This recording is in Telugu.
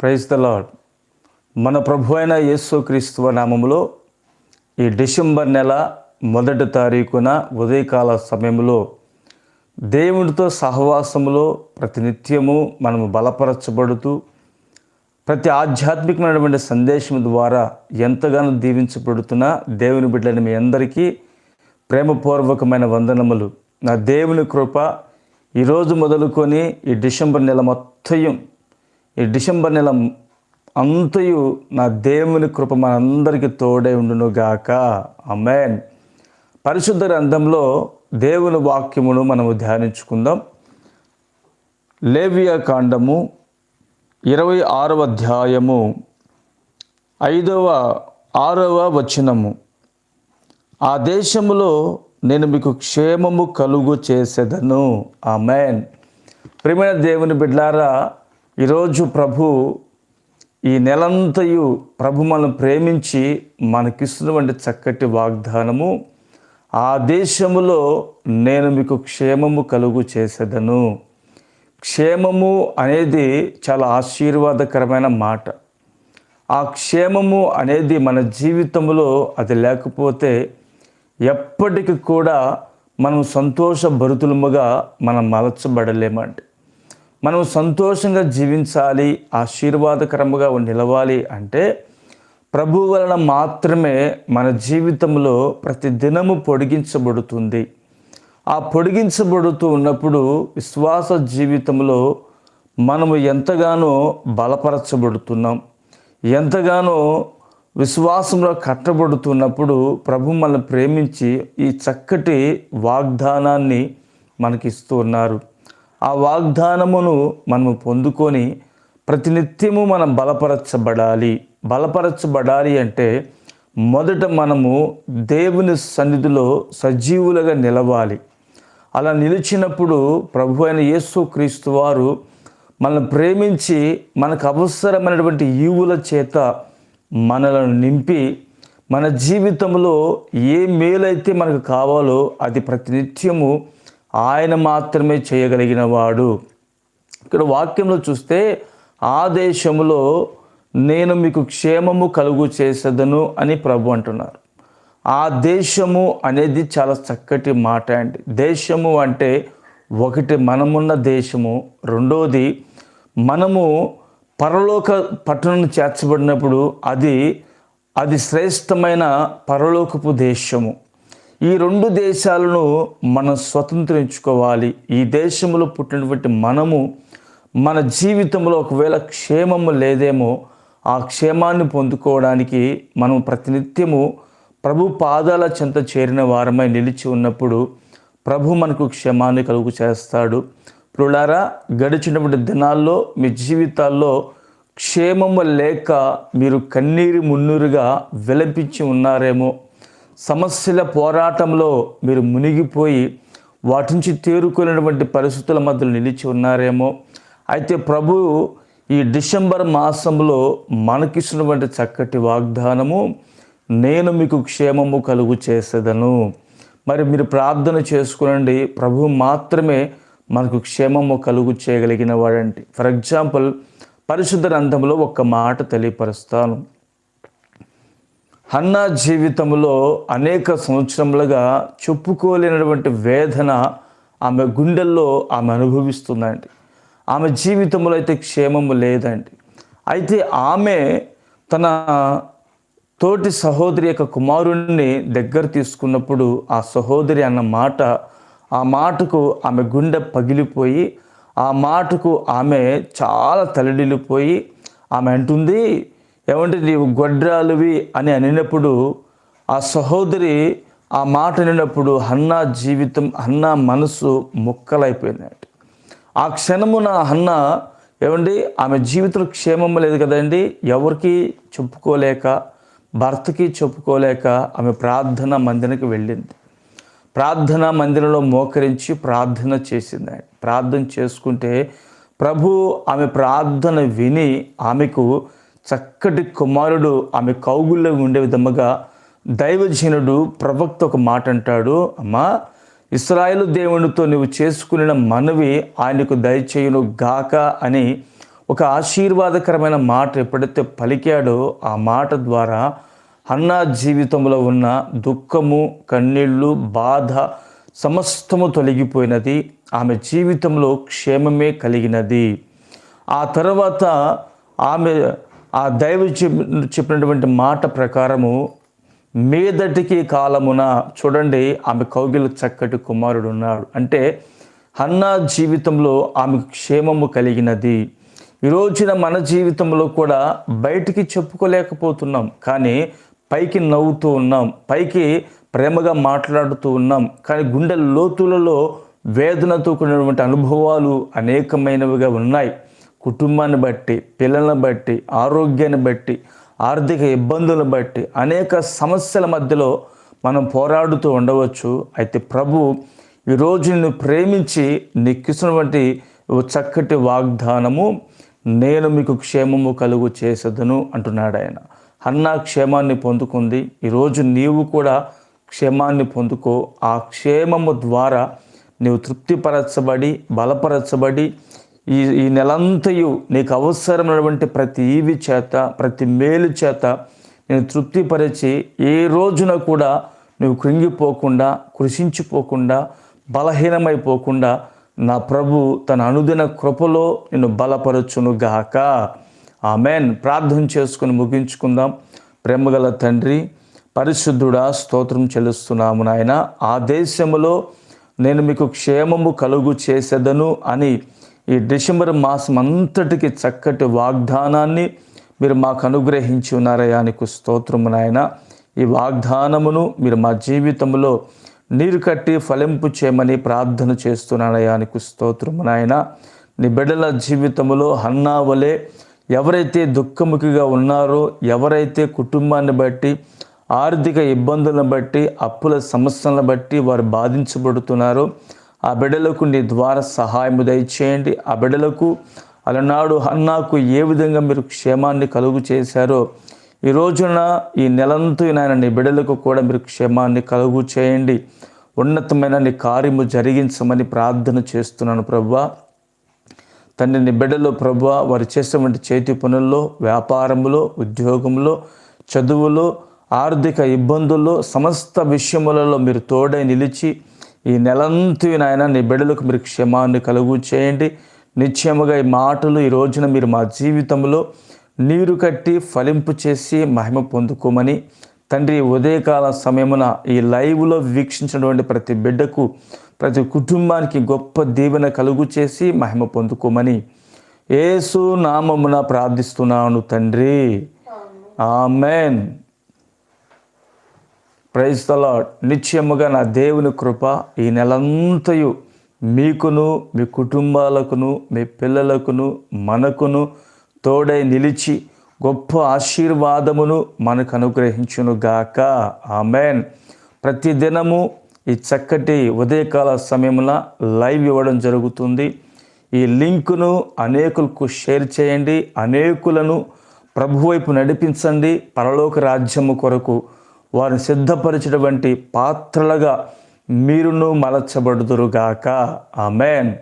ప్రైజ్ ద లాడ్ మన ప్రభు అయిన యేసుక్రీస్తువ నామములో ఈ డిసెంబర్ నెల మొదటి తారీఖున ఉదయకాల సమయంలో దేవునితో సహవాసములో ప్రతినిత్యము మనము బలపరచబడుతూ ప్రతి ఆధ్యాత్మికమైనటువంటి సందేశం ద్వారా ఎంతగానో దీవించబడుతున్న దేవుని బిడ్డలని మీ అందరికీ ప్రేమపూర్వకమైన వందనములు. నా దేవుని కృప ఈరోజు మొదలుకొని ఈ డిసెంబర్ నెల మొత్తం ఈ డిసెంబర్ నెల అంతయు నా దేవుని కృప మనందరికీ తోడే ఉండును గాక. అమెన్ పరిశుద్ధ గ్రంథంలో దేవుని వాక్యమును మనము ధ్యానించుకుందాం. లేవియా కాండము ఇరవై ఆరవ అధ్యాయము ఐదవ ఆరవ వచనము. ఆ దేశములో నేను మీకు క్షేమము కలుగు చేసేదను. ఆమెన్. ప్రియమైన దేవుని బిడ్లారా ఈరోజు ప్రభు ఈ నెలంతయు ప్రభు మనం ప్రేమించి మనకిస్తున్నటువంటి చక్కటి వాగ్దానము ఆ దేశములో నేను మీకు క్షేమము కలుగు చేసేదను. క్షేమము అనేది చాలా ఆశీర్వాదకరమైన మాట. ఆ క్షేమము అనేది మన జీవితంలో అది లేకపోతే ఎప్పటికి కూడా మనం సంతోషభరితులముగా మనం మలచబడలేమంటే మనం సంతోషంగా జీవించాలి ఆశీర్వాదకరముగా నిలవాలి అంటే ప్రభు వలన మాత్రమే మన జీవితంలో ప్రతి దినము పొడిగించబడుతుంది. ఆ పొడిగించబడుతూ ఉన్నప్పుడు విశ్వాస జీవితంలో మనము ఎంతగానో బలపరచబడుతున్నాం. ఎంతగానో విశ్వాసంలో కట్టబడుతున్నప్పుడు ప్రభు మనల్ని ప్రేమించి ఈ చక్కటి వాగ్దానాన్ని మనకిస్తూ ఉన్నారు. ఆ వాగ్దానమును మనము పొందుకొని ప్రతినిత్యము మనం బలపరచబడాలి. బలపరచబడాలి అంటే మొదట మనము దేవుని సన్నిధిలో సజీవులుగా నిలవాలి. అలా నిలిచినప్పుడు ప్రభు అయిన యేసు క్రీస్తు వారు మనల్ని ప్రేమించి మనకు అవసరమైనటువంటి ఈవుల చేత మనలను నింపి మన జీవితంలో ఏ మేలైతే మనకు కావాలో అది ప్రతినిత్యము ఆయన మాత్రమే చేయగలిగిన వాడు ఇక్కడ వాక్యంలో చూస్తే ఆ దేశంలో నేను మీకు క్షేమము కలుగు చేసేదను అని ప్రభు అంటున్నారు. ఆ దేశము అనేది చాలా చక్కటి మాట అండి. దేశము అంటే ఒకటి మనమున్న దేశము రెండోది మనము పరలోక పట్టణం చేర్చబడినప్పుడు అది అది శ్రేష్టమైన పరలోకపు దేశము. ఈ రెండు దేశాలను మనం స్వతంత్రించుకోవాలి ఈ దేశంలో పుట్టినటువంటి మనము మన జీవితంలో ఒకవేళ క్షేమము లేదేమో ఆ క్షేమాన్ని పొందుకోవడానికి మనం ప్రతినిత్యము ప్రభు పాదాల చెంత చేరిన వారమై నిలిచి ఉన్నప్పుడు ప్రభు మనకు క్షేమాన్ని కలుగు చేస్తాడు. ప్రులారా గడిచినటువంటి దినాల్లో మీ జీవితాల్లో క్షేమము లేక మీరు కన్నీరు మున్నూరుగా విలపించి ఉన్నారేమో సమస్యల పోరాటంలో మీరు మునిగిపోయి వాటి నుంచి తేరుకునేటువంటి పరిస్థితుల మధ్యలో నిలిచి ఉన్నారేమో. అయితే ప్రభు ఈ డిసెంబర్ మాసంలో మనకిస్తున్నటువంటి చక్కటి వాగ్దానము నేను మీకు క్షేమము కలుగు చేసేదను. మరి మీరు ప్రార్థన చేసుకునండి ప్రభు మాత్రమే మనకు క్షేమము కలుగు చేయగలిగిన వాడండి ఫర్ ఎగ్జాంపుల్ పరిశుద్ధ గ్రంథంలో ఒక మాట తెలియపరుస్తాను. హన్నా జీవితంలో అనేక సంవత్సరములుగా చెప్పుకోలేనటువంటి వేదన ఆమె గుండెల్లో ఆమె అనుభవిస్తుందండి. ఆమె జీవితంలో అయితే క్షేమము లేదండి. అయితే ఆమె తన తోటి సహోదరి యొక్క కుమారుణ్ణి దగ్గర తీసుకున్నప్పుడు ఆ సహోదరి అన్న మాట ఆ మాటకు ఆమె గుండె పగిలిపోయి ఆ మాటకు ఆమె చాలా తలడిల్లిపోయి ఆమె అంటుంది ఏమంటే నీవు గొడ్రాలువి అని అనినప్పుడు ఆ సహోదరి ఆ మాట అనినప్పుడు హన్నా జీవితం హన్నా మనసు ముక్కలైపోయిందండి ఆ క్షణమున హన్న ఏమండి? ఆమె జీవితంలో క్షేమం లేదు కదండి. ఎవరికి చెప్పుకోలేక భర్తకి చెప్పుకోలేక ఆమె ప్రార్థన మందిరానికి వెళ్ళింది. ప్రార్థన మందిరంలో మోకరించి ప్రార్థన చేసింది. ప్రార్థన చేసుకుంటే ప్రభు ఆమె ప్రార్థన విని ఆమెకు చక్కటి కుమారుడు ఆమె కౌగుల్లో ఉండే విధముగా దైవజనుడు ప్రవక్త ఒక మాట అంటాడు అమ్మా ఇస్రాయేలు దేవునితో నువ్వు చేసుకున్న మనవి ఆయనకు దయచేయును గాక అని ఒక ఆశీర్వాదకరమైన మాట ఎప్పుడైతే పలికాడో ఆ మాట ద్వారా అన్నా జీవితంలో ఉన్న దుఃఖము కన్నీళ్ళు బాధ సమస్తము తొలగిపోయినది ఆమె జీవితంలో క్షేమమే కలిగినది. ఆ తర్వాత ఆమె ఆ దైవ చెప్పినటువంటి మాట ప్రకారము మీదటికి కాలమున చూడండి ఆమె కౌగిల చక్కటి కుమారుడు ఉన్నాడు. అంటే హన్నా జీవితంలో ఆమె క్షేమము కలిగినది. ఈ రోజున మన జీవితంలో కూడా బయటికి చెప్పుకోలేకపోతున్నాం. కానీ పైకి నవ్వుతూ ఉన్నాం. పైకి ప్రేమగా మాట్లాడుతూ ఉన్నాం. కానీ గుండె లోతులలో వేదనతో కూడినటువంటి అనుభవాలు అనేకమైనవిగా ఉన్నాయి. కుటుంబాన్ని బట్టి పిల్లలను బట్టి ఆరోగ్యాన్ని బట్టి ఆర్థిక ఇబ్బందులను బట్టి అనేక సమస్యల మధ్యలో మనం పోరాడుతూ ఉండవచ్చు. అయితే ప్రభు ఈరోజు నిన్ను ప్రేమించి నీకిస్తున్నటువంటి ఓ చక్కటి వాగ్దానము నేను మీకు క్షేమము కలుగు చేసేదను అంటున్నాడు ఆయన. అన్నా క్షేమాన్ని పొందుకుంది. ఈరోజు నీవు కూడా క్షేమాన్ని పొందుకో. ఆ క్షేమము ద్వారా నీవు తృప్తిపరచబడి బలపరచబడి ఈ ఈ నెలంతయు నీకు అవసరమైనటువంటి ప్రతి ఈవి చేత ప్రతి మేలు చేత నేను తృప్తిపరిచి ఏ రోజున కూడా నువ్వు కృంగిపోకుండా కృషించిపోకుండా బలహీనమైపోకుండా నా ప్రభు తన అనుదిన కృపలో నిన్ను బలపరచును గాక ఆమెన్. ప్రార్థన చేసుకుని ముగించుకుందాం. ప్రేమగల తండ్రి పరిశుద్ధుడా స్తోత్రం చెల్లిస్తున్నాము నాయన. ఆ దేశంలో నేను మీకు క్షేమము కలుగు చేసేదను అని ఈ డిసెంబర్ మాసం అంతటికి చక్కటి వాగ్దానాన్ని మీరు మాకు అనుగ్రహించి ఉన్నారయ్యా నీకు స్తోత్రము నాయన. ఈ వాగ్దానమును మీరు మా జీవితంలో నీరు కట్టి ఫలింపు చేయమని ప్రార్థన చేస్తున్నానయ్యా నీకు స్తోత్రము నాయన. నీ బిడ్డల జీవితంలో హన్నా వలె ఎవరైతే దుఃఖముఖిగా ఉన్నారో ఎవరైతే కుటుంబాన్ని బట్టి ఆర్థిక ఇబ్బందులను బట్టి అప్పుల సమస్యలను బట్టి వారు బాధించబడుతున్నారో ఆ బిడ్డలకు నీ ద్వారా సహాయము దయచేయండి. ఆ బిడ్డలకు అలనాడు అన్నాకు ఏ విధంగా మీరు క్షేమాన్ని కలుగు చేశారో ఈ రోజున ఈ నెలంతో నాయన నీ బిడ్డలకు కూడా మీరు క్షేమాన్ని కలుగు చేయండి. ఉన్నతమైన నీ కార్యము జరిగించమని ప్రార్థన చేస్తున్నాను ప్రభా. తండ్రి నీ బిడ్డలో ప్రభా వారు చేసేటువంటి చేతి పనుల్లో వ్యాపారంలో ఉద్యోగంలో చదువులో ఆర్థిక ఇబ్బందుల్లో సమస్త విషయములలో మీరు తోడై నిలిచి ఈ నెలంతూ నాయన నీ బిడ్డలకు మీరు క్షేమాన్ని కలుగు చేయండి. నిశ్చయముగా ఈ మాటలు ఈ రోజున మీరు మా జీవితంలో నీరు కట్టి ఫలింపు చేసి మహిమ పొందుకోమని తండ్రి ఉదయకాల సమయమున ఈ లైవ్లో వీక్షించినటువంటి ప్రతి బిడ్డకు ప్రతి కుటుంబానికి గొప్ప దీవెన కలుగు చేసి మహిమ పొందుకోమని యేసు నామమున ప్రార్థిస్తున్నాను తండ్రి. ఆమెన్. ప్రైజ్ తలాడ్ నిశ్చయముగా నా దేవుని కృప ఈ నెలంతయు మీకును మీ కుటుంబాలకును మీ పిల్లలకును మనకును తోడై నిలిచి గొప్ప ఆశీర్వాదమును మనకు అనుగ్రహించును గాక. ఆమెన్. ప్రతి దినము ఈ చక్కటి ఉదయకాల సమయంలో లైవ్ ఇవ్వడం జరుగుతుంది. ఈ లింకును అనేకులకు షేర్ చేయండి అనేకులను ప్రభు వైపు నడిపించండి పరలోక రాజ్యము కొరకు వారిని సిద్ధపరిచినటువంటి పాత్రలుగా మీరును మలచబడుదురుగాక. ఆమెన్.